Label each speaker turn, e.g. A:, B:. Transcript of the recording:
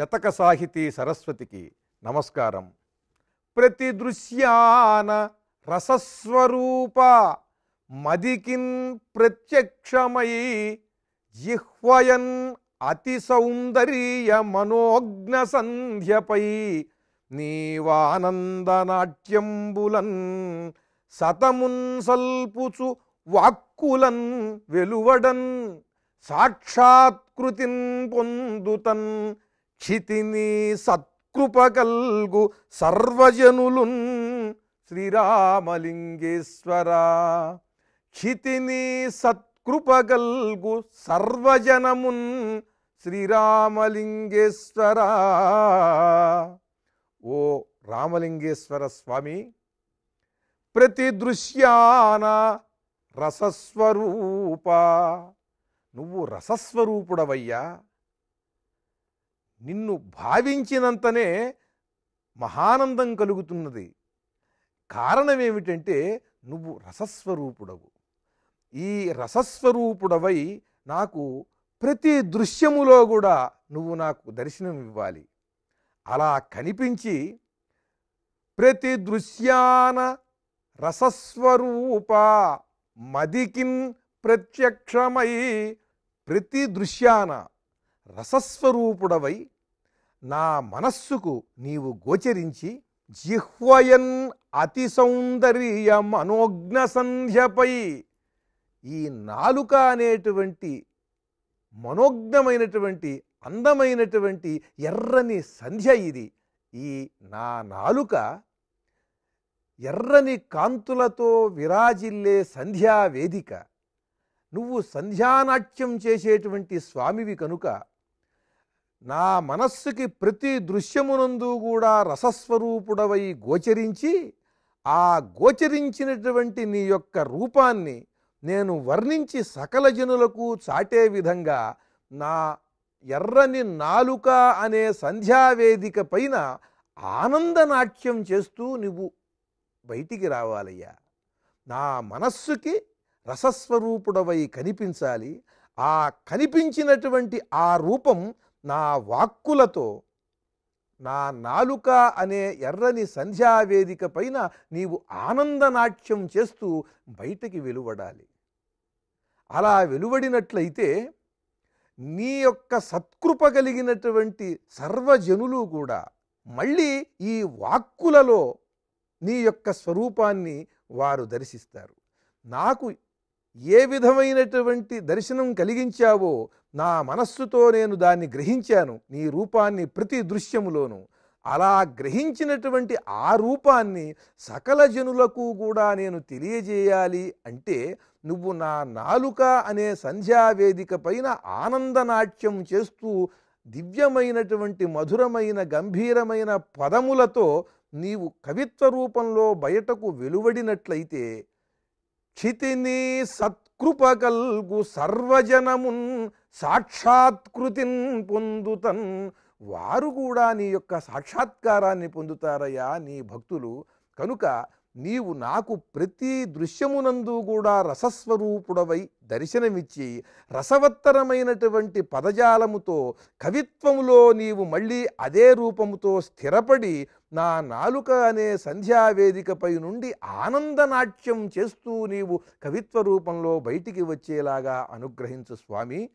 A: శతక సాహితీ సరస్వతికి నమస్కారం. ప్రతి దృశ్యాన రసస్వరూప మదికిన్ ప్రత్యక్షమై జిహ్వయన్ అతి సౌందర్య మనోజ్ఞ సంధ్యపై నీవానందనాట్యంబులన్ సతమున్ సల్పుచు వాక్కులన్ వెలువడన్ సాక్షాత్కృతిన్ పొందుతన్ క్షితిని సత్కృపకల్గు సర్వజనులున్ శ్రీరామలింగేశ్వర. క్షితిని సత్కృపకల్గు సర్వజనమున్ శ్రీరామలింగేశ్వర. ఓ రామలింగేశ్వర స్వామి ప్రతి దృశ్యాన రసస్వరూప. నువ్వు రసస్వరూపుడవయ్యా. నిన్ను భావించినంతనే మహానందం కలుగుతున్నది. కారణం ఏమిటంటే నువ్వు రసస్వరూపుడవు. ఈ రసస్వరూపుడవై నాకు ప్రతి దృశ్యములో కూడా నువ్వు నాకు దర్శనం ఇవ్వాలి. అలా కనిపించి ప్రతి దృశ్యాన రసస్వరూప మదికిన్ ప్రత్యక్షమై ప్రతి దృశ్యాన రసస్వరూపుడవై నా మనస్సుకు నీవు గోచరించి జిహ్వయన్ అతి సౌందర్య మనోజ్ఞ సంధ్యపై ఈ నాలుక అనేటువంటి మనోజ్ఞమైనటువంటి అందమైనటువంటి ఎర్రని సంధ్య ఇది. ఈ నా నాలుక ఎర్రని కాంతులతో విరాజిల్లే సంధ్యా వేదిక. నువ్వు సంధ్యానాట్యం చేసేటువంటి స్వామివి కనుక నా మనస్సుకి ప్రతి దృశ్యమునందు కూడా రసస్వరూపుడవై గోచరించి ఆ గోచరించినటువంటి నీ యొక్క రూపాన్ని నేను వర్ణించి సకల జనులకు చాటే విధంగా నా ఎర్రని నాలుక అనే సంధ్యావేదిక పైన ఆనందనాట్యం చేస్తూ నువ్వు బయటికి రావాలయ్యా. నా మనస్సుకి రసస్వరూపుడవై కనిపించాలి. ఆ కనిపించినటువంటి ఆ రూపం నా వాక్కులతో నా నాలుక అనే ఎర్రని సంధ్యావేదిక పైన నీవు ఆనందనాట్యం చేస్తూ బయటకి వెలువడాలి. అలా వెలువడినట్లయితే నీ యొక్క సత్కృప కలిగినటువంటి సర్వజనులు కూడా మళ్ళీ ఈ వాక్కులలో నీ యొక్క స్వరూపాన్ని వారు దర్శిస్తారు. నాకు ఏ విధమైనటువంటి దర్శనం కలిగించావో నా మనస్సుతో నేను దాన్ని గ్రహించాను నీ రూపాన్ని ప్రతి దృశ్యములోను. అలా గ్రహించినటువంటి ఆ రూపాన్ని సకల జనులకు కూడా నేను తెలియజేయాలి అంటే నువ్వు నా నాలుక అనే సంధ్యావేదిక పైన ఆనందనాట్యం చేస్తూ దివ్యమైనటువంటి మధురమైన గంభీరమైన పదములతో నీవు కవిత్వ రూపంలో బయటకు వెలువడినట్లయితే క్షితిని సత్కృపకల్గు సర్వజనమున్ సాక్షాత్కృతిన్ పొందుతన్ వారు కూడా నీ యొక్క సాక్షాత్కారాన్ని పొందుతారయ్యా నీ భక్తులు కనుక నీవు నాకు ప్రతి దృశ్యమునందు కూడా రసస్వరూపుడవై దర్శనమిచ్చి రసవత్తరమైనటువంటి పదజాలముతో కవిత్వములో నీవు మళ్ళీ అదే రూపముతో స్థిరపడి నా నాలుక అనే సంధ్యావేదికపై నుండి ఆనందనాట్యం చేస్తూ నీవు కవిత్వ రూపంలో బయటికి వచ్చేలాగా అనుగ్రహించు స్వామి.